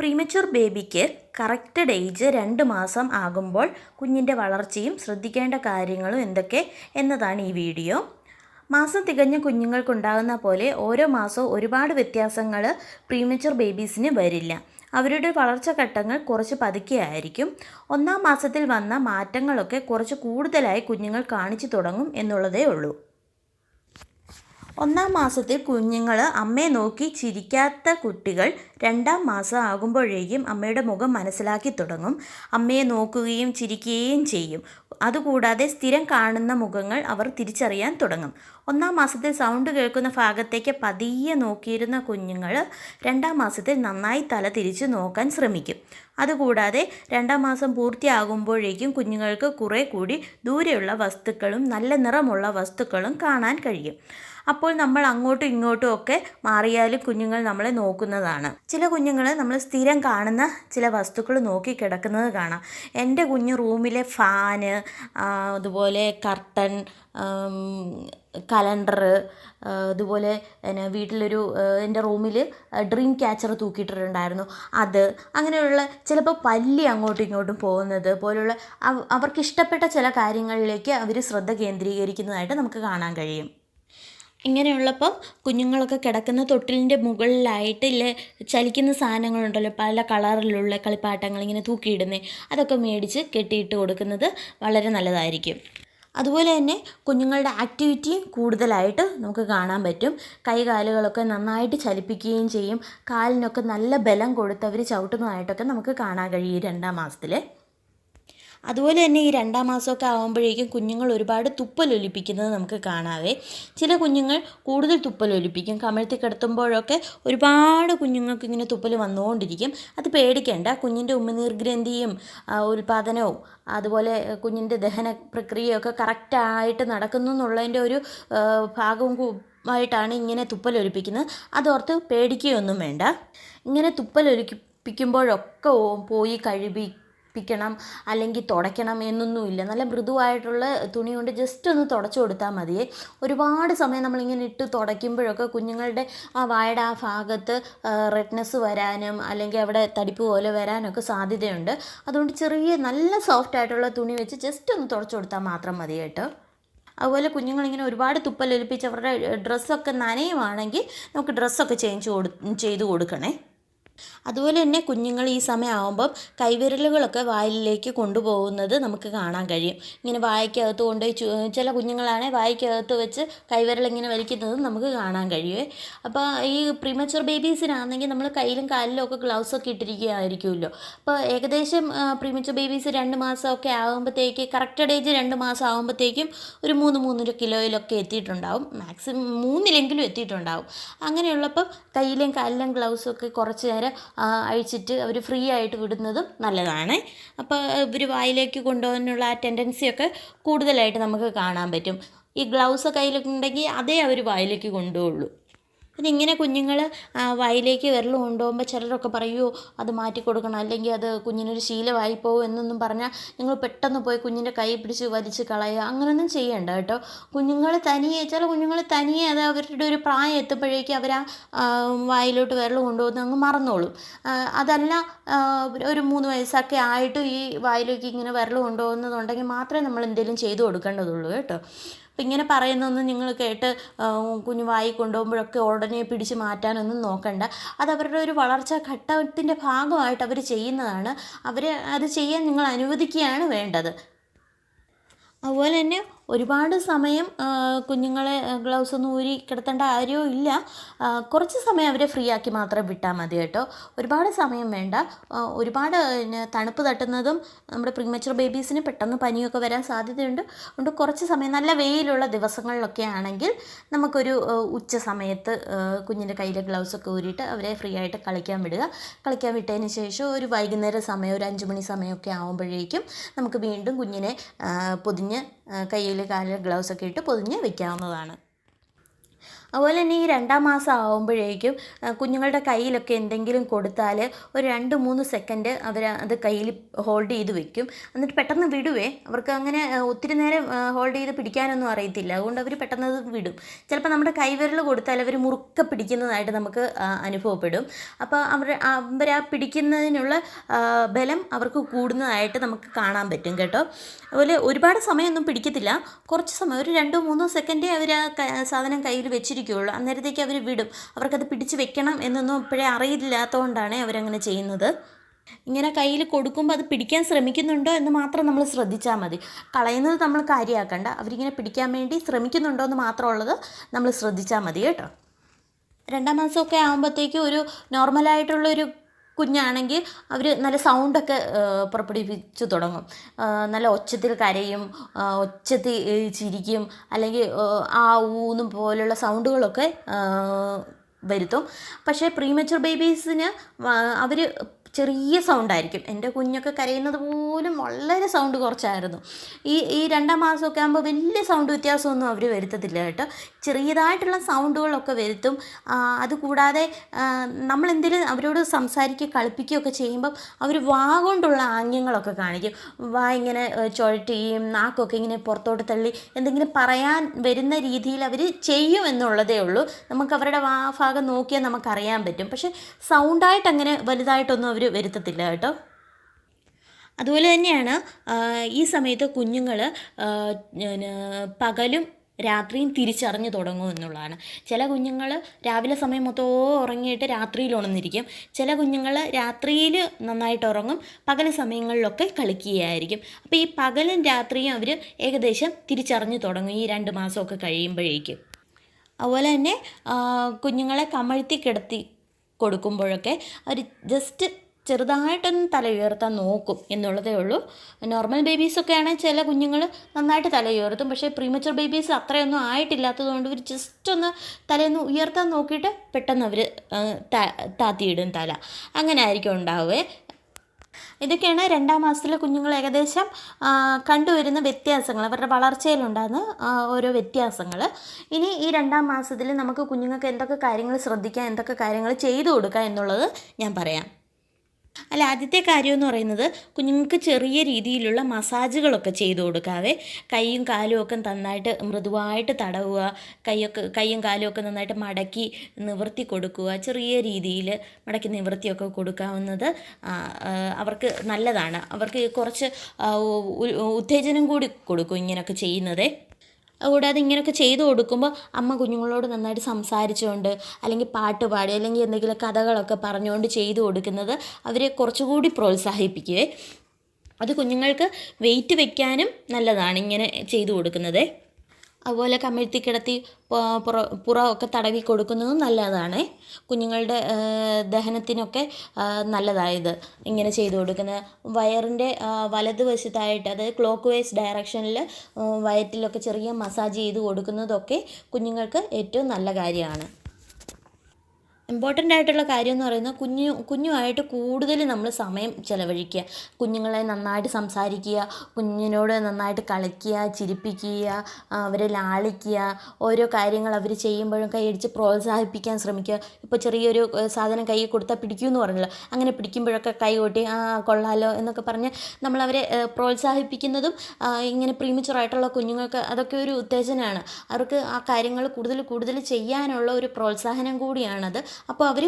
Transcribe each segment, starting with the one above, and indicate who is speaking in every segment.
Speaker 1: Premature ബേബിക്ക് corrected age രണ്ട് മാസം ആകുമ്പോൾ കുഞ്ഞിന്റെ വളർച്ചയും ശ്രദ്ധിക്കേണ്ട കാര്യങ്ങളും എന്തൊക്കെ എന്നതാണ് ഈ വീഡിയോ. മാസം തികഞ്ഞ കുഞ്ഞുങ്ങൾക്കുണ്ടാകുന്ന പോലെ ഓരോ മാസവും ഒരുപാട് വ്യത്യാസങ്ങൾ പ്രീമച്യൂർ ബേബീസിന് വരില്ല. അവരുടെ വളർച്ച ഘട്ടങ്ങൾ കുറച്ച് പതുക്കെയായിരിക്കും ഒന്നാം മാസത്തിൽ വന്ന മാറ്റങ്ങളൊക്കെ കുറച്ച് കൂടുതലായി കുഞ്ഞുങ്ങൾ കാണിച്ചു തുടങ്ങും എന്നുള്ളതേ ഉള്ളൂ. ഒന്നാം മാസത്തിൽ കുഞ്ഞുങ്ങൾ അമ്മയെ നോക്കി ചിരിക്കാത്ത കുട്ടികൾ രണ്ടാം മാസം ആകുമ്പോഴേക്കും അമ്മയുടെ മുഖം മനസ്സിലാക്കി തുടങ്ങും. അമ്മയെ നോക്കുകയും ചിരിക്കുകയും ചെയ്യും. അതുകൂടാതെ സ്ഥിരം കാണുന്ന മുഖങ്ങൾ അവർ തിരിച്ചറിയാൻ തുടങ്ങും. ഒന്നാം മാസത്തിൽ സൗണ്ട് കേൾക്കുന്ന ഭാഗത്തേക്ക് പതിയെ നോക്കിയിരുന്ന കുഞ്ഞുങ്ങൾ രണ്ടാം മാസത്തിൽ നന്നായി തല തിരിച്ച് നോക്കാൻ ശ്രമിക്കും. അതുകൂടാതെ രണ്ടാം മാസം പൂർത്തിയാകുമ്പോഴേക്കും കുഞ്ഞുങ്ങൾക്ക് കുറേ കൂടി ദൂരെയുള്ള വസ്തുക്കളും നല്ല നിറമുള്ള വസ്തുക്കളും കാണാൻ കഴിയും. അപ്പോൾ നമ്മൾ അങ്ങോട്ടും ഇങ്ങോട്ടും ഒക്കെ മാറിയാലും കുഞ്ഞുങ്ങൾ നമ്മളെ നോക്കുന്നതാണ്. ചില കുഞ്ഞുങ്ങൾ നമ്മൾ സ്ഥിരം കാണുന്ന ചില വസ്തുക്കൾ നോക്കി കിടക്കുന്നത് കാണാം. എന്റെ കുഞ്ഞ് റൂമിലെ ഫാന് അതുപോലെ കർട്ടൻ കലണ്ടർ അതുപോലെ പിന്നെ വീട്ടിലൊരു എന്റെ റൂമിൽ ഡ്രീം ക്യാച്ചർ തൂക്കിയിട്ടിട്ടുണ്ടായിരുന്നു. അത് അങ്ങനെയുള്ള ചിലപ്പോൾ പല്ലി അങ്ങോട്ടും ഇങ്ങോട്ടും പോകുന്നത് പോലുള്ള അവർക്ക് ഇഷ്ടപ്പെട്ട ചില കാര്യങ്ങളിലേക്ക് അവർ ശ്രദ്ധ കേന്ദ്രീകരിക്കുന്നതായിട്ട് നമുക്ക് കാണാൻ കഴിയും. ഇങ്ങനെയുള്ളപ്പം കുഞ്ഞുങ്ങളൊക്കെ കിടക്കുന്ന തൊട്ടിലിന്റെ മുകളിലായിട്ട് ഇല്ലേ ചലിക്കുന്ന സാധനങ്ങളുണ്ടല്ലോ പല കളറിലുള്ള കളിപ്പാട്ടങ്ങൾ ഇങ്ങനെ തൂക്കിയിടുന്നത് അതൊക്കെ മേടിച്ച് കെട്ടിയിട്ട് കൊടുക്കുന്നത് വളരെ നല്ലതായിരിക്കും. അതുപോലെ തന്നെ കുഞ്ഞുങ്ങളുടെ ആക്ടിവിറ്റിയും കൂടുതലായിട്ട് നമുക്ക് കാണാൻ പറ്റും. കൈകാലുകളൊക്കെ നന്നായിട്ട് ചലിപ്പിക്കുകയും ചെയ്യും. കാലിനൊക്കെ നല്ല ബലം കൊടുത്തവർ ചവിട്ടുന്നതായിട്ടൊക്കെ നമുക്ക് കാണാൻ കഴിയും രണ്ടാം മാസത്തിൽ അതുപോലെ തന്നെ ഈ രണ്ടാം മാസമൊക്കെ ആകുമ്പോഴേക്കും കുഞ്ഞുങ്ങൾ ഒരുപാട് തുപ്പലൊലിപ്പിക്കുന്നത് നമുക്ക് കാണാവേ. ചില കുഞ്ഞുങ്ങൾ കൂടുതൽ തുപ്പലൊലിപ്പിക്കും. കമഴ്ത്തി കിടത്തുമ്പോഴൊക്കെ ഒരുപാട് കുഞ്ഞുങ്ങൾക്ക് ഇങ്ങനെ തുപ്പൽ വന്നുകൊണ്ടിരിക്കും. അത് പേടിക്കേണ്ട. കുഞ്ഞിന്റെ ഉമിനീർ ഗ്രന്ഥിയും ഉൽപാദനവും അതുപോലെ കുഞ്ഞിന്റെ ദഹന പ്രക്രിയയൊക്കെ കറക്റ്റായിട്ട് നടക്കുന്നു എന്നുള്ളതിന്റെ ഒരു ഭാഗവും ആയിട്ടാണ് ഇങ്ങനെ തുപ്പലൊലിപ്പിക്കുന്നത്. അതോർത്ത് പേടിക്കുകയൊന്നും വേണ്ട. ഇങ്ങനെ തുപ്പലൊലിപ്പിക്കുമ്പോഴൊക്കെ പോയി കഴുകി പ്പിക്കണം അല്ലെങ്കിൽ തുടയ്ക്കണം എന്നൊന്നുമില്ല നല്ല മൃദുവായിട്ടുള്ള തുണി കൊണ്ട് ജസ്റ്റ് ഒന്ന് തുടച്ചു കൊടുത്താൽ മതിയേ ഒരുപാട് സമയം നമ്മളിങ്ങനെ ഇട്ട് തുടയ്ക്കുമ്പോഴൊക്കെ കുഞ്ഞുങ്ങളുടെ ആ വായുടെ ആ ഭാഗത്ത് റെഡ്നെസ് വരാനും അല്ലെങ്കിൽ അവിടെ തടിപ്പ് പോലെ വരാനൊക്കെ സാധ്യതയുണ്ട്. അതുകൊണ്ട് ചെറിയ നല്ല സോഫ്റ്റ് ആയിട്ടുള്ള തുണി വെച്ച് ജസ്റ്റ് ഒന്ന് തുടച്ചു കൊടുത്താൽ മാത്രം മതി കേട്ടോ. അതുപോലെ കുഞ്ഞുങ്ങളിങ്ങനെ ഒരുപാട് തുപ്പലൊലിപ്പിച്ച് അവരുടെ ഡ്രസ്സൊക്കെ നനയുവാണെങ്കിൽ നമുക്ക് ഡ്രസ്സൊക്കെ ചേഞ്ച് കൊടു ചെയ്ത് കൊടുക്കണേ. അതുപോലെ തന്നെ കുഞ്ഞുങ്ങൾ ഈ സമയമാകുമ്പം കൈവിരലുകളൊക്കെ വായിലേക്ക് കൊണ്ടുപോകുന്നത് നമുക്ക് കാണാൻ കഴിയും. ഇങ്ങനെ വായിക്കകത്ത് കൊണ്ടുപോയി ചില കുഞ്ഞുങ്ങളാണെങ്കിൽ വായിക്കകത്ത് വെച്ച് കൈവിരൽ ഇങ്ങനെ വലിക്കുന്നത് നമുക്ക് കാണാൻ കഴിയുമേ അപ്പോൾ ഈ പ്രീമച്ചർ ബേബീസിനാണെങ്കിൽ നമ്മൾ കയ്യിലും കാലിലും ഒക്കെ ഗ്ലൗസ് ഒക്കെ ഇട്ടിരിക്കുകയായിരിക്കുമല്ലോ. അപ്പോൾ ഏകദേശം പ്രീമച്ചർ ബേബീസ് രണ്ട് മാസമൊക്കെ ആകുമ്പോഴത്തേക്ക് കറക്റ്റഡ് ഏജ് രണ്ട് മാസം ആകുമ്പോഴത്തേക്കും ഒരു മൂന്ന് മൂന്നര കിലോയിലൊക്കെ എത്തിയിട്ടുണ്ടാവും. മാക്സിമം മൂന്നിലെങ്കിലും എത്തിയിട്ടുണ്ടാവും. അങ്ങനെയുള്ളപ്പം കയ്യിലും കാലിലും ഗ്ലൗസും ഒക്കെ കുറച്ച് നേരം അഴിച്ചിട്ട് അവർ ഫ്രീ ആയിട്ട് വിടുന്നതും നല്ലതാണ്. അപ്പോൾ ഇവർ വായിലേക്ക് കൊണ്ടുപോകാനുള്ള ആ ടെൻഡൻസിയൊക്കെ കൂടുതലായിട്ട് നമുക്ക് കാണാൻ പറ്റും. ഈ ഗ്ലൗസ് കയ്യിലുണ്ടെങ്കിൽ അതേ അവർ വായിലേക്ക് കൊണ്ടുപോകുള്ളൂ പിന്നെ ഇങ്ങനെ കുഞ്ഞുങ്ങൾ വായിലേക്ക് വിരൽ കൊണ്ടുപോകുമ്പോൾ ചിലരൊക്കെ പറയുമോ അത് മാറ്റി കൊടുക്കണം. അല്ലെങ്കിൽ അത് കുഞ്ഞിനൊരു ശീലമായി പോകും എന്നൊന്നും പറഞ്ഞാൽ നിങ്ങൾ പെട്ടെന്ന് പോയി കുഞ്ഞിന്റെ കൈ പിടിച്ച് വലിച്ച് കളയുക. അങ്ങനെയൊന്നും ചെയ്യേണ്ട കേട്ടോ. കുഞ്ഞുങ്ങൾ തനിയെ ചില കുഞ്ഞുങ്ങൾ തനിയെ അത് അവരുടെ ഒരു പ്രായം എത്തുമ്പോഴേക്കും അവർ ആ വായിലോട്ട് വിരൽ കൊണ്ടുപോകുന്ന അങ്ങ് മറന്നോളും. അതല്ല ഒരു മൂന്ന് വയസ്സൊക്കെ ആയിട്ടും ഈ വായിലേക്ക് ഇങ്ങനെ വിരൽ കൊണ്ടുപോകുന്നതുണ്ടെങ്കിൽ മാത്രമേ നമ്മൾ എന്തെങ്കിലും ചെയ്തു കൊടുക്കേണ്ടതുള്ളൂ കേട്ടോ. അപ്പം ഇങ്ങനെ പറയുന്നൊന്നും നിങ്ങൾ കേട്ട് കുഞ്ഞു വായി കൊണ്ടുപോകുമ്പോഴൊക്കെ ഉടനെ പിടിച്ച് മാറ്റാനൊന്നും നോക്കണ്ട. അത് അവരുടെ ഒരു വളർച്ചാ ഘട്ടത്തിന്റെ ഭാഗമായിട്ട് അവർ ചെയ്യുന്നതാണ്. അവർ അത് ചെയ്യാൻ നിങ്ങൾ അനുവദിക്കുകയാണ് വേണ്ടത്. അതുപോലെ തന്നെ ഒരുപാട് സമയം കുഞ്ഞുങ്ങളെ ഗ്ലൗസ് ഒന്നും ഊരി കിടത്തേണ്ട ആരോ ഇല്ല. കുറച്ച് സമയം അവരെ ഫ്രീ ആക്കി മാത്രം വിട്ടാൽ മതി കേട്ടോ. ഒരുപാട് സമയം വേണ്ട. ഒരുപാട് തണുപ്പ് തട്ടുന്നതും നമ്മുടെ പ്രീമച്ചർ ബേബീസിന് പെട്ടെന്ന് പനിയൊക്കെ വരാൻ സാധ്യതയുണ്ട്. അതുകൊണ്ട് കുറച്ച് സമയം നല്ല വെയിലുള്ള ദിവസങ്ങളിലൊക്കെ ആണെങ്കിൽ നമുക്കൊരു ഉച്ച സമയത്ത് കുഞ്ഞിന്റെ കയ്യിലെ ഗ്ലൗസൊക്കെ ഊരിയിട്ട് അവരെ ഫ്രീ ആയിട്ട് കളിക്കാൻ വിടുക. കളിക്കാൻ വിട്ടതിന് ശേഷം ഒരു വൈകുന്നേര സമയം ഒരു അഞ്ച് മണി സമയമൊക്കെ ആകുമ്പോഴേക്കും നമുക്ക് വീണ്ടും കുഞ്ഞിനെ പൊതിഞ്ഞ് കയ്യിൽ കാലിൽ ഗ്ലൗസ് ഒക്കെ ഇട്ട് പൊതിഞ്ഞ് വെക്കാവുന്നതാണ്. അതുപോലെ തന്നെ ഈ രണ്ടാം മാസം ആവുമ്പോഴേക്കും കുഞ്ഞുങ്ങളുടെ കയ്യിലൊക്കെ എന്തെങ്കിലും കൊടുത്താൽ ഒരു രണ്ട് മൂന്ന് സെക്കൻഡ് അവർ അത് കയ്യിൽ ഹോൾഡ് ചെയ്ത് വെക്കും. എന്നിട്ട് പെട്ടെന്ന് വിടുവേ. അവർക്ക് അങ്ങനെ ഒത്തിരി നേരം ഹോൾഡ് ചെയ്ത് പിടിക്കാനൊന്നും അറിയത്തില്ല. അതുകൊണ്ട് അവർ പെട്ടെന്ന് അത് വിടും. ചിലപ്പോൾ നമ്മുടെ കൈവിരൽ കൊടുത്താൽ അവർ മുറുക്ക പിടിക്കുന്നതായിട്ട് നമുക്ക് അനുഭവപ്പെടും. അപ്പോൾ അവർ അവർ ആ പിടിക്കുന്നതിനുള്ള ബലം അവർക്ക് കൂടുന്നതായിട്ട് നമുക്ക് കാണാൻ പറ്റും കേട്ടോ. അതുപോലെ ഒരുപാട് സമയമൊന്നും പിടിക്കത്തില്ല. കുറച്ച് സമയം ഒരു രണ്ടോ മൂന്നോ സെക്കൻഡേ അവർ ആ സാധനം കയ്യിൽ വെച്ചിരിക്കുകയുള്ളൂ അന്നേരത്തേക്ക് അവർ വിടും. അവർക്കത് പിടിച്ച് വെക്കണം എന്നൊന്നും ഇപ്പോഴേ അറിയില്ലാത്തതുകൊണ്ടാണ് അവരങ്ങനെ ചെയ്യുന്നത്. ഇങ്ങനെ കയ്യിൽ കൊടുക്കുമ്പോൾ അത് പിടിക്കാൻ ശ്രമിക്കുന്നുണ്ടോ എന്ന് മാത്രം നമ്മൾ ശ്രദ്ധിച്ചാൽ മതി. കളയുന്നത് നമ്മൾ കാര്യമാക്കണ്ട അവരിങ്ങനെ പിടിക്കാൻ വേണ്ടി ശ്രമിക്കുന്നുണ്ടോ എന്ന് മാത്രമുള്ളത് നമ്മൾ ശ്രദ്ധിച്ചാൽ മതി കേട്ടോ. രണ്ടാം മാസമൊക്കെ ആകുമ്പോഴത്തേക്കും ഒരു നോർമലായിട്ടുള്ളൊരു കുഞ്ഞാണെങ്കിൽ അവർ നല്ല സൗണ്ടൊക്കെ പുറപ്പെടുവിച്ചു തുടങ്ങും. നല്ല ഒച്ചത്തിൽ കരയും ഒച്ചത്തിൽ ചിരിക്കും അല്ലെങ്കിൽ ആ ഊന്നും പോലുള്ള സൗണ്ടുകളൊക്കെ വരുത്തും. പക്ഷേ പ്രീമച്ചുർ ബേബീസിന് അവർ ചെറിയ സൗണ്ടായിരിക്കും. എന്റെ കുഞ്ഞൊക്കെ കരയുന്നത് പോലും വളരെ സൗണ്ട് കുറച്ചായിരുന്നു. ഈ ഈ രണ്ടാം മാസമൊക്കെ ആകുമ്പോൾ വലിയ സൗണ്ട് വ്യത്യാസമൊന്നും അവർ വരുത്തത്തില്ല കേട്ടോ. ചെറിയതായിട്ടുള്ള സൗണ്ടുകളൊക്കെ വരുത്തും. അതുകൂടാതെ നമ്മളെന്തെങ്കിലും അവരോട് സംസാരിക്കുക കളിപ്പിക്കുകയൊക്കെ ചെയ്യുമ്പം അവർ വാ കൊണ്ടുള്ള ആംഗ്യങ്ങളൊക്കെ കാണിക്കും. വാ ഇങ്ങനെ ഏ, ചുഴറ്റുകയും നാക്കൊക്കെ ഇങ്ങനെ പുറത്തോട്ട് തള്ളി എന്തെങ്കിലും പറയാൻ വരുന്ന രീതിയിൽ അവർ ചെയ്യും എന്നുള്ളതേ ഉള്ളൂ. നമുക്ക് അവരുടെ വാ ഭാഗം നോക്കിയാൽ നമുക്കറിയാൻ പറ്റും. പക്ഷേ സൗണ്ടായിട്ട് അങ്ങനെ വലുതായിട്ടൊന്നും അവർ വരുത്തത്തില്ല കേട്ടോ. അതുപോലെ തന്നെയാണ് ഈ സമയത്ത് കുഞ്ഞുങ്ങൾ പകലും രാത്രിയും തിരിച്ചറിഞ്ഞ് തുടങ്ങും എന്നുള്ളതാണ്. ചില കുഞ്ഞുങ്ങൾ രാവിലെ സമയം മൊത്തമോ ഉറങ്ങിയിട്ട് രാത്രിയിൽ ഉണർന്നിരിക്കും. ചില കുഞ്ഞുങ്ങൾ രാത്രിയിൽ നന്നായിട്ട് ഉറങ്ങും പകൽ സമയങ്ങളിലൊക്കെ കളിക്കുകയായിരിക്കും. അപ്പോൾ ഈ പകലും രാത്രിയും അവർ ഏകദേശം തിരിച്ചറിഞ്ഞ് തുടങ്ങും ഈ രണ്ട് മാസമൊക്കെ കഴിയുമ്പോഴേക്കും. അതുപോലെ തന്നെ കുഞ്ഞുങ്ങളെ കമഴ്ത്തി കിടത്തി കൊടുക്കുമ്പോഴൊക്കെ അവർ ജസ്റ്റ് ചെറുതായിട്ടൊന്ന് തല ഉയർത്താൻ നോക്കും എന്നുള്ളതേ ഉള്ളൂ. നോർമൽ ബേബീസൊക്കെ ആണെങ്കിൽ ചില കുഞ്ഞുങ്ങൾ നന്നായിട്ട് തല ഉയർത്തും. പക്ഷേ പ്രീമച്ചർ ബേബീസ് അത്രയൊന്നും ആയിട്ടില്ലാത്തതുകൊണ്ട് ഇവർ ജസ്റ്റ് ഒന്ന് തലയൊന്ന് ഉയർത്താൻ നോക്കിയിട്ട് പെട്ടെന്ന് അവർ താത്തിയിടും തല. അങ്ങനെ ആയിരിക്കും ഉണ്ടാവുക ഇതൊക്കെയാണ് രണ്ടാം മാസത്തിലെ കുഞ്ഞുങ്ങൾ ഏകദേശം കണ്ടുവരുന്ന വ്യത്യാസങ്ങൾ. അവരുടെ വളർച്ചയിലുണ്ടാകുന്ന ഓരോ വ്യത്യാസങ്ങൾ ഇനി ഈ രണ്ടാം മാസത്തിൽ നമുക്ക് കുഞ്ഞുങ്ങൾക്ക് എന്തൊക്കെ കാര്യങ്ങൾ ശ്രദ്ധിക്കാം എന്തൊക്കെ കാര്യങ്ങൾ ചെയ്തു കൊടുക്കാം എന്നുള്ളത് ഞാൻ പറയാം. അല്ല ആദ്യത്തെ കാര്യം എന്ന് പറയുന്നത് കുഞ്ഞുങ്ങൾക്ക് ചെറിയ രീതിയിലുള്ള മസാജുകളൊക്കെ ചെയ്തു കൊടുക്കാതെ കൈയും കാലും ഒക്കെ നന്നായിട്ട് മൃദുവായിട്ട് തടവുക കൈയൊക്കെ കൈയും കാലും ഒക്കെ നന്നായിട്ട് മടക്കി നിവർത്തി കൊടുക്കുക ചെറിയ രീതിയിൽ മടക്കി നിവർത്തിയൊക്കെ കൊടുക്കാവുന്നത് അവർക്ക് നല്ലതാണ്. അവർക്ക് കുറച്ച് ഉത്തേജനം കൂടി കൊടുക്കും ഇങ്ങനെയൊക്കെ ചെയ്യുന്നതേ. കൂടാതെ ഇങ്ങനെയൊക്കെ ചെയ്തു കൊടുക്കുമ്പോൾ അമ്മ കുഞ്ഞുങ്ങളോട് നന്നായിട്ട് സംസാരിച്ചുകൊണ്ട് അല്ലെങ്കിൽ പാട്ട് പാടി അല്ലെങ്കിൽ എന്തെങ്കിലും കഥകളൊക്കെ പറഞ്ഞുകൊണ്ട് ചെയ്തു കൊടുക്കുന്നത് അവരെ കുറച്ചുകൂടി പ്രോത്സാഹിപ്പിക്കുകയെ അത് കുഞ്ഞുങ്ങൾക്ക് വെയിറ്റ് വെക്കാനും നല്ലതാണ് ഇങ്ങനെ ചെയ്തു കൊടുക്കുന്നത്. അതുപോലെ കമിഴ്ത്തി കിടത്തി പുറമൊക്കെ തടവി കൊടുക്കുന്നതും നല്ലതാണ്. കുഞ്ഞുങ്ങളുടെ ദഹനത്തിനൊക്കെ നല്ലതായത് ഇങ്ങനെ ചെയ്തു കൊടുക്കുന്നത്. വയറിന്റെ വലതുവശത്തായിട്ട് അതായത് ക്ലോക്ക് വൈസ് ഡയറക്ഷനിൽ വയറ്റിലൊക്കെ ചെറിയ മസാജ് ചെയ്ത് കൊടുക്കുന്നതൊക്കെ കുഞ്ഞുങ്ങൾക്ക് ഏറ്റവും നല്ല കാര്യമാണ്. ഇമ്പോർട്ടന്റ് ആയിട്ടുള്ള കാര്യം എന്ന് പറയുന്നത് കുഞ്ഞു കുഞ്ഞുമായിട്ട് കൂടുതൽ നമ്മൾ സമയം ചിലവഴിക്കുക. കുഞ്ഞുങ്ങളെ നന്നായിട്ട് സംസാരിക്കുക കുഞ്ഞിനോട് നന്നായിട്ട് കളിക്കുക ചിരിപ്പിക്കുക അവരെ ലാളിക്കുക ഓരോ കാര്യങ്ങൾ അവർ ചെയ്യുമ്പോഴും കൈയടിച്ച് പ്രോത്സാഹിപ്പിക്കാൻ ശ്രമിക്കുക. ഇപ്പോൾ ചെറിയൊരു സാധനം കൈ കൊടുത്താൽ പിടിക്കുമെന്ന് പറഞ്ഞല്ലോ? അങ്ങനെ പിടിക്കുമ്പോഴൊക്കെ കൈ കൊട്ടി ആ കൊള്ളാലോ എന്നൊക്കെ പറഞ്ഞ് നമ്മളവരെ പ്രോത്സാഹിപ്പിക്കുന്നതും ഇങ്ങനെ പ്രീമച്ചുറായിട്ടുള്ള കുഞ്ഞുങ്ങൾക്ക് അതൊക്കെ ഒരു ഉത്തേജനമാണ് അവർക്ക് ആ കാര്യങ്ങൾ കൂടുതൽ കൂടുതൽ ചെയ്യാനുള്ള ഒരു പ്രോത്സാഹനം കൂടിയാണത്. അപ്പോൾ അവർ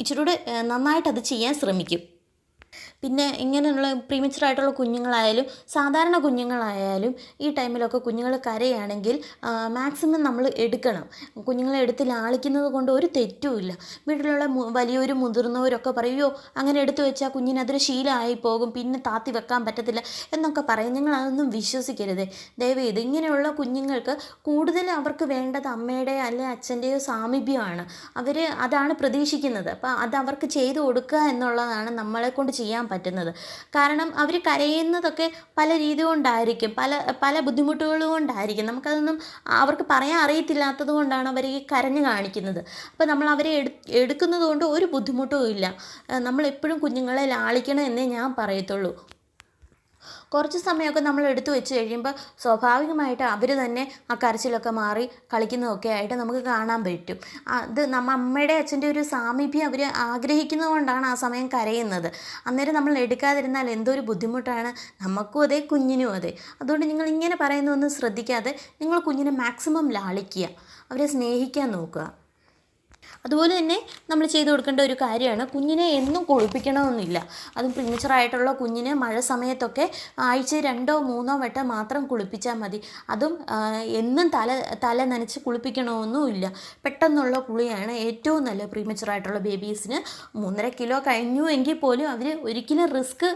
Speaker 1: ഇച്ചിരി കൂടെ നന്നായിട്ട് അത് ചെയ്യാൻ ശ്രമിക്കും. പിന്നെ ഇങ്ങനെയുള്ള പ്രീമച്ചുറായിട്ടുള്ള കുഞ്ഞുങ്ങളായാലും സാധാരണ കുഞ്ഞുങ്ങളായാലും ഈ ടൈമിലൊക്കെ കുഞ്ഞുങ്ങൾ കരയാണെങ്കിൽ മാക്സിമം നമ്മൾ എടുക്കണം. കുഞ്ഞുങ്ങളെ എടുത്ത് ലാളിക്കുന്നത് കൊണ്ട് ഒരു തെറ്റുമില്ല വീട്ടിലുള്ള വലിയവരും മുതിർന്നവരൊക്കെ പറയുമോ അങ്ങനെ എടുത്തു വെച്ചാൽ കുഞ്ഞിനതൊരു ശീലമായി പോകും പിന്നെ താത്തി വെക്കാൻ പറ്റത്തില്ല എന്നൊക്കെ പറയും. ഞങ്ങൾ അതൊന്നും വിശ്വസിക്കരുത്. ദയവ് ചെയ്ത് ഇങ്ങനെയുള്ള കുഞ്ഞുങ്ങൾക്ക് കൂടുതൽ അവർക്ക് വേണ്ടത് അമ്മയുടെ അല്ലെ അച്ഛന്റെയോ സാമീപ്യമാണ്. അവർ അതാണ് പ്രതീക്ഷിക്കുന്നത്. അപ്പോൾ അത് അവർക്ക് ചെയ്തു കൊടുക്കുക എന്നുള്ളതാണ് നമ്മളെ കൊണ്ട് ചെയ്യാൻ പറ്റുന്നത്. കാരണം അവർ കരയുന്നതൊക്കെ പല രീതി കൊണ്ടായിരിക്കും പല പല ബുദ്ധിമുട്ടുകൾ കൊണ്ടായിരിക്കും. നമുക്കതൊന്നും അവർക്ക് പറയാൻ അറിയത്തില്ലാത്തത് കൊണ്ടാണ് അവർ ഈ കരഞ്ഞു കാണിക്കുന്നത്. അപ്പോൾ നമ്മൾ അവരെ എടു എടുക്കുന്നത് കൊണ്ട് ഒരു ബുദ്ധിമുട്ടും ഇല്ല. നമ്മൾ എപ്പോഴും കുഞ്ഞുങ്ങളെ ലാളിക്കണം എന്നേ ഞാൻ പറയത്തുള്ളൂ. കുറച്ച് സമയമൊക്കെ നമ്മൾ എടുത്തു വെച്ച് കഴിയുമ്പോൾ സ്വാഭാവികമായിട്ട് അവർ തന്നെ ആ കരച്ചിലൊക്കെ മാറി കളിക്കുന്നതൊക്കെ ആയിട്ട് നമുക്ക് കാണാൻ പറ്റും. അത് നമ്മ അമ്മയുടെ അച്ഛന്റെ ഒരു സാമീപ്യം അവർ ആഗ്രഹിക്കുന്നത് കൊണ്ടാണ് ആ സമയം കരയുന്നത്. അന്നേരം നമ്മൾ എടുക്കാതിരുന്നാൽ എന്തൊരു ബുദ്ധിമുട്ടാണ്. നമുക്കും അതെ കുഞ്ഞിനും അതെ. അതുകൊണ്ട് നിങ്ങൾ ഇങ്ങനെ പറയുന്നതൊന്നും ശ്രദ്ധിക്കാതെ നിങ്ങൾ കുഞ്ഞിനെ മാക്സിമം ലാളിക്കുക. അവരെ സ്നേഹിക്കാൻ നോക്കുക. അതുപോലെ തന്നെ നമ്മൾ ചെയ്തു കൊടുക്കേണ്ട ഒരു കാര്യമാണ് കുഞ്ഞിനെ എന്നും കുളിപ്പിക്കണമെന്നില്ല അതും പ്രിമച്ചറായിട്ടുള്ള കുഞ്ഞിനെ മഴ സമയത്തൊക്കെ ആഴ്ച രണ്ടോ മൂന്നോ വട്ടം മാത്രം കുളിപ്പിച്ചാൽ മതി. അതും എന്നും തല തല നനച്ച് കുളിപ്പിക്കണമെന്നുമില്ല. പെട്ടെന്നുള്ള കുളിയാണ് ഏറ്റവും നല്ല പ്രീമച്ചറായിട്ടുള്ള ബേബീസിന് മൂന്നര കിലോ കഴിഞ്ഞു എങ്കിൽ പോലും അവർ ഒരിക്കലും റിസ്ക്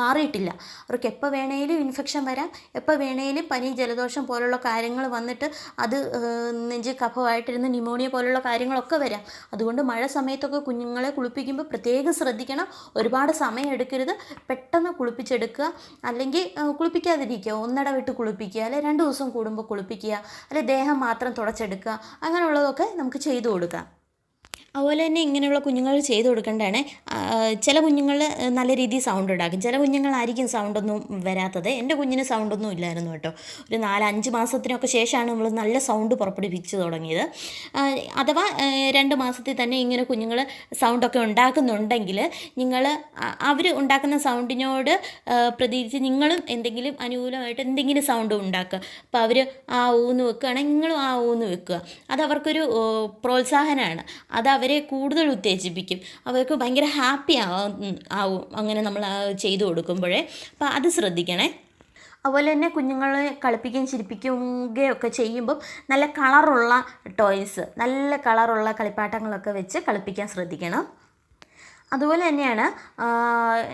Speaker 1: മാറിയിട്ടില്ല. അവർക്ക് എപ്പോൾ വേണേലും ഇൻഫെക്ഷൻ വരാം. എപ്പോൾ വേണേലും പനി ജലദോഷം പോലുള്ള കാര്യങ്ങൾ വന്നിട്ട് അത് നെഞ്ച് കഫമായിട്ടിരുന്ന് ന്യൂമോണിയ പോലുള്ള കാര്യങ്ങളൊക്കെ വരാം. അതുകൊണ്ട് മഴ സമയത്തൊക്കെ കുഞ്ഞുങ്ങളെ കുളിപ്പിക്കുമ്പോൾ പ്രത്യേകം ശ്രദ്ധിക്കണം. ഒരുപാട് സമയം എടുക്കരുത്. പെട്ടെന്ന് കുളിപ്പിച്ചെടുക്കുക. അല്ലെങ്കിൽ കുളിപ്പിക്കാതിരിക്കുക. ഒന്നിടവിട്ട് കുളിപ്പിക്കുക. അല്ലെ രണ്ട് ദിവസം കൂടുമ്പോൾ കുളിപ്പിക്കുക. അല്ലെ ദേഹം മാത്രം തുടച്ചെടുക്കുക. അങ്ങനെയുള്ളതൊക്കെ നമുക്ക് ചെയ്തു കൊടുക്കാം. അതുപോലെ തന്നെ ഇങ്ങനെയുള്ള കുഞ്ഞുങ്ങൾ ചെയ്തു കൊടുക്കേണ്ടതാണ്. ചില കുഞ്ഞുങ്ങൾ നല്ല രീതിയിൽ സൗണ്ട് ഉണ്ടാക്കും. ചില കുഞ്ഞുങ്ങളായിരിക്കും സൗണ്ടൊന്നും വരാത്തത്. എന്റെ കുഞ്ഞിന് സൗണ്ടൊന്നും ഇല്ലായിരുന്നു കേട്ടോ. ഒരു നാലഞ്ച് മാസത്തിനൊക്കെ ശേഷമാണ് നമ്മൾ നല്ല സൗണ്ട് പുറപ്പെടുവിച്ച് തുടങ്ങിയത്. അഥവാ രണ്ട് മാസത്തിൽ തന്നെ ഇങ്ങനെ കുഞ്ഞുങ്ങൾ സൗണ്ടൊക്കെ ഉണ്ടാക്കുന്നുണ്ടെങ്കിൽ നിങ്ങൾ അവർ ഉണ്ടാക്കുന്ന സൗണ്ടിനോട് പ്രതീക്ഷിച്ച് നിങ്ങളും എന്തെങ്കിലും അനുകൂലമായിട്ട് എന്തെങ്കിലും സൗണ്ട് ഉണ്ടാക്കുക. അപ്പോൾ അവർ ആ ഊന്ന് വെക്കുകയാണെങ്കിൽ നിങ്ങളും ആ ഊന്ന് വെക്കുക. അത് അവർക്കൊരു പ്രോത്സാഹനമാണ്. അത് അവരെ കൂടുതൽ ഉത്തേജിപ്പിക്കും. അവർക്ക് ഭയങ്കര ഹാപ്പി ആവും. അങ്ങനെ നമ്മൾ ചെയ്തു കൊടുക്കുമ്പോഴേ. അപ്പോൾ അത് ശ്രദ്ധിക്കണേ. അതുപോലെ തന്നെ കുഞ്ഞുങ്ങളെ കളിപ്പിക്കുകയും ചിരിപ്പിക്കുകയും ഒക്കെ ചെയ്യുമ്പം നല്ല കളറുള്ള ടോയ്സ് നല്ല കളറുള്ള കളിപ്പാട്ടങ്ങളൊക്കെ വെച്ച് കളിപ്പിക്കാൻ ശ്രദ്ധിക്കണം. അതുപോലെ തന്നെയാണ്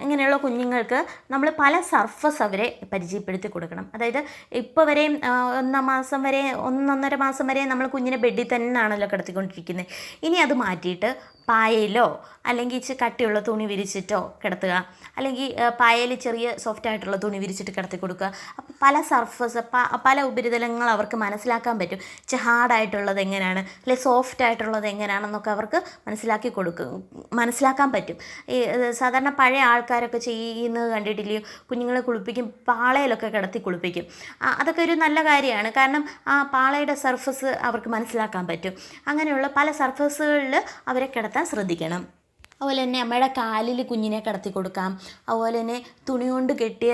Speaker 1: ഇങ്ങനെയുള്ള കുഞ്ഞുങ്ങൾക്ക് നമ്മൾ പല സർഫസ് അവരെ പരിചയപ്പെടുത്തി കൊടുക്കണം. അതായത് ഇപ്പോൾ വരെയും ആ, ഒന്നാം മാസം വരെ ഒന്നൊന്നര മാസം വരെ നമ്മൾ കുഞ്ഞിനെ ബെഡിൽ തന്നെയാണല്ലോ കിടത്തിക്കൊണ്ടിരിക്കുന്നത്. ഇനി അത് മാറ്റിയിട്ട് പായയിലോ അല്ലെങ്കിൽ ഇച്ചിരി കട്ടിയുള്ള തുണി വിരിച്ചിട്ടോ കിടത്തുക. അല്ലെങ്കിൽ പായയിൽ ചെറിയ സോഫ്റ്റ് ആയിട്ടുള്ള തുണി വിരിച്ചിട്ട് കിടത്തി കൊടുക്കുക. അപ്പോൾ പല സർഫസ് പല ഉപരിതലങ്ങൾ അവർക്ക് മനസ്സിലാക്കാൻ പറ്റും. ഇച്ചിരി ഹാർഡായിട്ടുള്ളത് എങ്ങനെയാണ്? അല്ലെങ്കിൽ സോഫ്റ്റ് ആയിട്ടുള്ളത് എങ്ങനെയാണെന്നൊക്കെ അവർക്ക് മനസ്സിലാക്കി കൊടുക്കും മനസ്സിലാക്കാൻ പറ്റും. ഈ സാധാരണ പഴയ ആൾക്കാരൊക്കെ ചെയ്യുന്നത് കണ്ടിട്ടില്ലയോ കുഞ്ഞുങ്ങളെ കുളിപ്പിക്കും പാളയിലൊക്കെ കിടത്തി കുളിപ്പിക്കും. അതൊക്കെ ഒരു നല്ല കാര്യമാണ്. കാരണം ആ പാളയുടെ സർഫസ് അവർക്ക് മനസ്സിലാക്കാൻ പറ്റും. അങ്ങനെയുള്ള പല സർഫസുകളിൽ അവരെ കിടത്താൻ ശ്രദ്ധിക്കണം. അതുപോലെ തന്നെ അമ്മയുടെ കാലിൽ കുഞ്ഞിനെ കിടത്തി കൊടുക്കാം. അതുപോലെ തന്നെ തുണി കൊണ്ട് കെട്ടിയ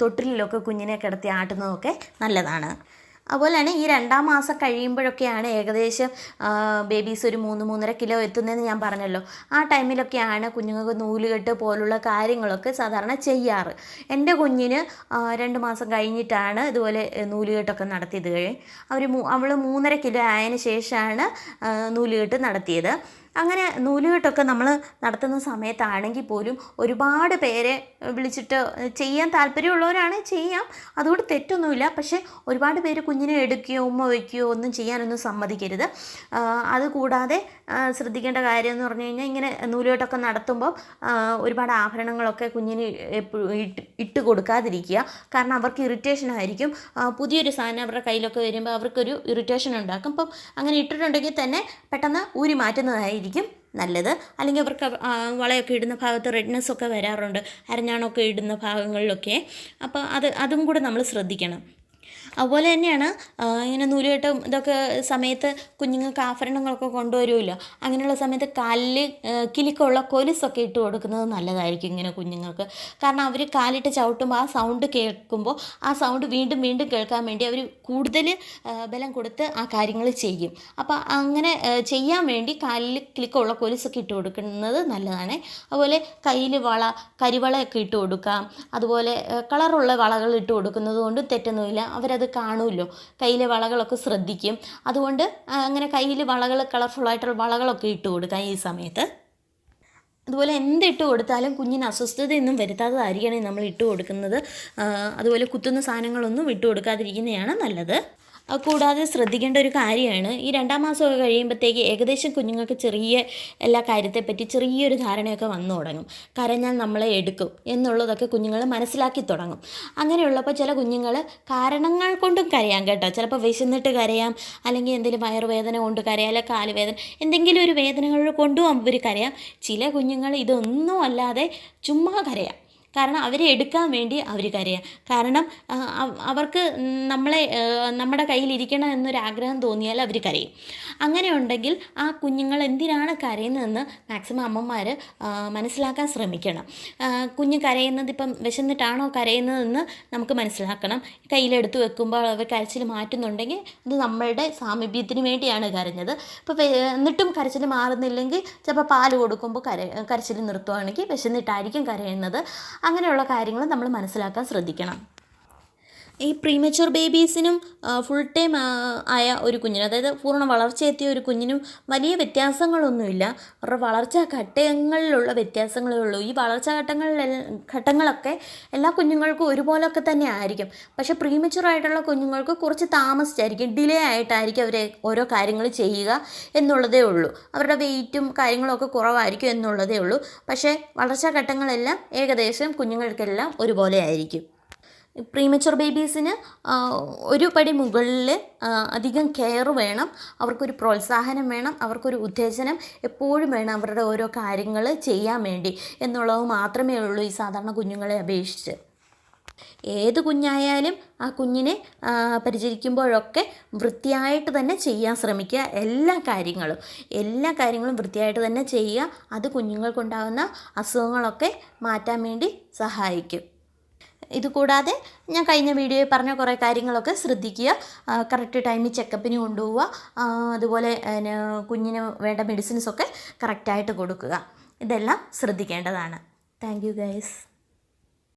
Speaker 1: തൊട്ടിലൊക്കെ കുഞ്ഞിനെ കിടത്തി ആട്ടുന്നതൊക്കെ നല്ലതാണ്. അതുപോലെ തന്നെ ഈ രണ്ടാം മാസം കഴിയുമ്പോഴൊക്കെയാണ് ഏകദേശം ബേബീസ് ഒരു മൂന്ന് മൂന്നര കിലോ എത്തുന്നതെന്ന് ഞാൻ പറഞ്ഞല്ലോ. ആ ടൈമിലൊക്കെയാണ് കുഞ്ഞുങ്ങൾക്ക് നൂലുകെട്ട് പോലുള്ള കാര്യങ്ങളൊക്കെ സാധാരണ ചെയ്യാറ്. എന്റെ കുഞ്ഞിന് രണ്ട് മാസം കഴിഞ്ഞിട്ടാണ് ഇതുപോലെ നൂലുകെട്ടൊക്കെ നടത്തിയത്. അവർ അവൾ മൂന്നര കിലോ ആയതിനു ശേഷമാണ് നൂലുകെട്ട് നടത്തിയത്. അങ്ങനെ നൂലുകെട്ടൊക്കെ നമ്മൾ നടത്തുന്ന സമയത്താണെങ്കിൽ പോലും ഒരുപാട് പേരെ വിളിച്ചിട്ട് ചെയ്യാൻ താല്പര്യമുള്ളവരാണ് ചെയ്യാം. അതുകൊണ്ട് തെറ്റൊന്നുമില്ല. പക്ഷേ ഒരുപാട് പേര് കുഞ്ഞിനെ എടുക്കുകയോ ഉമ്മ വയ്ക്കുകയോ ഒന്നും ചെയ്യാനൊന്നും സമ്മതിക്കരുത്. അതുകൂടാതെ ശ്രദ്ധിക്കേണ്ട കാര്യം എന്ന് പറഞ്ഞു കഴിഞ്ഞാൽ ഇങ്ങനെ നൂലുകെട്ടൊക്കെ നടത്തുമ്പോൾ ഒരുപാട് ആഭരണങ്ങളൊക്കെ കുഞ്ഞിന് ഇട്ട് ഇട്ട് കൊടുക്കാതിരിക്കുക. കാരണം അവർക്ക് ഇറിറ്റേഷൻ ആയിരിക്കും. പുതിയൊരു സാധനം അവരുടെ കയ്യിലൊക്കെ വരുമ്പോൾ അവർക്കൊരു ഇറിറ്റേഷൻ ഉണ്ടാക്കും. അപ്പം അങ്ങനെ ഇട്ടിട്ടുണ്ടെങ്കിൽ തന്നെ പെട്ടെന്ന് ഊരി മാറ്റുന്നതായിരിക്കും നല്ലത്. അല്ലെങ്കിൽ അവർക്ക് അവ- വളയൊക്കെ ഇടുന്ന ഭാഗത്ത് റെഡ്നെസ് ഒക്കെ വരാറുണ്ട്. അരഞ്ഞാണൊക്കെ ഇടുന്ന ഭാഗങ്ങളിലൊക്കെ. അപ്പോൾ അത് അതും കൂടെ നമ്മൾ ശ്രദ്ധിക്കണം. അതുപോലെ തന്നെയാണ് ഇങ്ങനെ നൂലുകെട്ടും ഇതൊക്കെ സമയത്ത് കുഞ്ഞുങ്ങൾക്ക് ആഭരണങ്ങളൊക്കെ കൊണ്ടുവരുമല്ലോ അങ്ങനെയുള്ള സമയത്ത് കാലിൽ കിലിക്കുള്ള കൊലുസൊക്കെ ഇട്ട് കൊടുക്കുന്നത് നല്ലതായിരിക്കും ഇങ്ങനെ കുഞ്ഞുങ്ങൾക്ക്. കാരണം അവർ കാലിട്ട് ചവിട്ടുമ്പോൾ ആ സൗണ്ട് കേൾക്കുമ്പോൾ ആ സൗണ്ട് വീണ്ടും വീണ്ടും കേൾക്കാൻ വേണ്ടി അവർ കൂടുതൽ ബലം കൊടുത്ത് ആ കാര്യങ്ങൾ ചെയ്യും. അപ്പോൾ അങ്ങനെ ചെയ്യാൻ വേണ്ടി കാലിൽ ക്ലിക്കുള്ള കൊലുസൊക്കെ ഇട്ട് കൊടുക്കുന്നത് നല്ലതാണ്. അതുപോലെ കയ്യിൽ വള കരിവളയൊക്കെ ഇട്ട് കൊടുക്കാം. അതുപോലെ കളറുള്ള വളകൾ ഇട്ട് കൊടുക്കുന്നത് കൊണ്ട് തെറ്റൊന്നുമില്ല. അവരത് കാണുമല്ലോ. കയ്യിലെ വളകളൊക്കെ ശ്രദ്ധിക്കും. അതുകൊണ്ട് അങ്ങനെ കയ്യിൽ വളകൾ കളർഫുള്ളായിട്ടുള്ള വളകളൊക്കെ ഇട്ട് കൊടുക്കാം ഈ സമയത്ത്. അതുപോലെ എന്തിട്ട് കൊടുത്താലും കുഞ്ഞിന് അസ്വസ്ഥതയൊന്നും വരുത്താത്തതായിരിക്കണം നമ്മൾ ഇട്ട് കൊടുക്കുന്നത്. അതുപോലെ കുത്തുന്ന സാധനങ്ങളൊന്നും ഇട്ട് കൊടുക്കാതിരിക്കുന്നതാണ് നല്ലത്. അത് കൂടാതെ ശ്രദ്ധിക്കേണ്ട ഒരു കാര്യമാണ്. ഈ രണ്ടാം മാസമൊക്കെ കഴിയുമ്പോഴത്തേക്ക് ഏകദേശം കുഞ്ഞുങ്ങൾക്ക് ചെറിയ എല്ലാ കാര്യത്തെപ്പറ്റി ചെറിയൊരു ധാരണയൊക്കെ വന്നു തുടങ്ങും. കരഞ്ഞാൽ നമ്മളെ എടുക്കും എന്നുള്ളതൊക്കെ കുഞ്ഞുങ്ങൾ മനസ്സിലാക്കി തുടങ്ങും. അങ്ങനെയുള്ളപ്പോൾ ചില കുഞ്ഞുങ്ങൾ കാരണങ്ങൾ കൊണ്ടും കരയാം കേട്ടോ. ചിലപ്പോൾ വിശന്നിട്ട് കരയാം അല്ലെങ്കിൽ എന്തെങ്കിലും വയറുവേദന കൊണ്ട് കരയാം അല്ലെങ്കിൽ കാലുവേദന എന്തെങ്കിലും ഒരു വേദനകൾ കൊണ്ടും അവർ കരയാം. ചില കുഞ്ഞുങ്ങൾ ഇതൊന്നും അല്ലാതെ ചുമ്മാ കരയാം. കാരണം അവരെ എടുക്കാൻ വേണ്ടി അവർ കരയുക കാരണം അവർക്ക് നമ്മളെ നമ്മുടെ കയ്യിലിരിക്കണം എന്നൊരു ആഗ്രഹം തോന്നിയാൽ അവർ കരയും. അങ്ങനെ ഉണ്ടെങ്കിൽ ആ കുഞ്ഞുങ്ങൾ എന്തിനാണ് കരയുന്നതെന്ന് മാക്സിമം അമ്മമാർ മനസ്സിലാക്കാൻ ശ്രമിക്കണം. കുഞ്ഞ് കരയുന്നത് ഇപ്പം വിശന്നിട്ടാണോ കരയുന്നതെന്ന് നമുക്ക് മനസ്സിലാക്കണം. കയ്യിലെടുത്ത് വെക്കുമ്പോൾ അവർ കരച്ചിൽ മാറ്റുന്നുണ്ടെങ്കിൽ അത് നമ്മളുടെ സാമീപ്യത്തിന് വേണ്ടിയാണ് കരഞ്ഞത്. ഇപ്പോൾ എന്നിട്ടും കരച്ചിൽ മാറുന്നില്ലെങ്കിൽ ചിലപ്പോൾ പാൽ കൊടുക്കുമ്പോൾ കര കരച്ചിൽ നിർത്തുവാണെങ്കിൽ വിശന്നിട്ടായിരിക്കും കരയുന്നത്. അങ്ങനെയുള്ള കാര്യങ്ങൾ നമ്മൾ മനസ്സിലാക്കാൻ ശ്രദ്ധിക്കണം. ഈ പ്രീമച്യൂർ ബേബീസിനും ഫുൾ ടൈം ആയ ഒരു കുഞ്ഞിനും അതായത് പൂർണ വളർച്ചയെത്തിയ ഒരു കുഞ്ഞിനും വലിയ വ്യത്യാസങ്ങളൊന്നുമില്ല. അവരുടെ വളർച്ചാ ഘട്ടങ്ങളിലുള്ള വ്യത്യാസങ്ങളേ ഉള്ളൂ. ഈ വളർച്ചാ ഘട്ടങ്ങളിൽ ഘട്ടങ്ങളൊക്കെ എല്ലാ കുഞ്ഞുങ്ങൾക്കും ഒരുപോലൊക്കെ തന്നെ ആയിരിക്കും. പക്ഷേ പ്രീമച്യൂർ ആയിട്ടുള്ള കുഞ്ഞുങ്ങൾക്ക് കുറച്ച് താമസിച്ചായിരിക്കും ഡിലേ ആയിട്ടായിരിക്കും അവർ ഓരോ കാര്യങ്ങൾ ചെയ്യുക എന്നുള്ളതേ ഉള്ളൂ. അവരുടെ വെയിറ്റും കാര്യങ്ങളൊക്കെ കുറവായിരിക്കും എന്നുള്ളതേ ഉള്ളൂ. പക്ഷേ വളർച്ചാ ഘട്ടങ്ങളെല്ലാം ഏകദേശം കുഞ്ഞുങ്ങൾക്കെല്ലാം ഒരുപോലെ ആയിരിക്കും. പ്രീമച്വർ ബേബീസിന് ഒരു പടി മുകളിൽ അധികം കെയർ വേണം അവർക്കൊരു പ്രോത്സാഹനം വേണം അവർക്കൊരു ഉത്തേജനം എപ്പോഴും വേണം അവരുടെ ഓരോ കാര്യങ്ങൾ ചെയ്യാൻ വേണ്ടി. എന്നുള്ളത് മാത്രമേ ഉള്ളൂ ഈ സാധാരണ കുഞ്ഞുങ്ങളെ അപേക്ഷിച്ച്. ഏത് കുഞ്ഞായാലും ആ കുഞ്ഞിനെ പരിചരിക്കുമ്പോഴൊക്കെ വൃത്തിയായിട്ട് തന്നെ ചെയ്യാൻ ശ്രമിക്കുക. എല്ലാ കാര്യങ്ങളും എല്ലാ കാര്യങ്ങളും വൃത്തിയായിട്ട് തന്നെ ചെയ്യുക. അത് കുഞ്ഞുങ്ങൾക്കുണ്ടാകുന്ന അസുഖങ്ങളൊക്കെ മാറ്റാൻ വേണ്ടി സഹായിക്കും. ഇതുകൂടാതെ ഞാൻ കഴിഞ്ഞ വീഡിയോയിൽ പറഞ്ഞ കുറേ കാര്യങ്ങളൊക്കെ ശ്രദ്ധിക്കുക. കറക്റ്റ് ടൈമിൽ ചെക്കപ്പിന് കൊണ്ടുപോവുക. അതുപോലെ കുഞ്ഞിന് വേണ്ട മെഡിസിൻസൊക്കെ കറക്റ്റായിട്ട് കൊടുക്കുക. ഇതെല്ലാം ശ്രദ്ധിക്കേണ്ടതാണ്. Thank you guys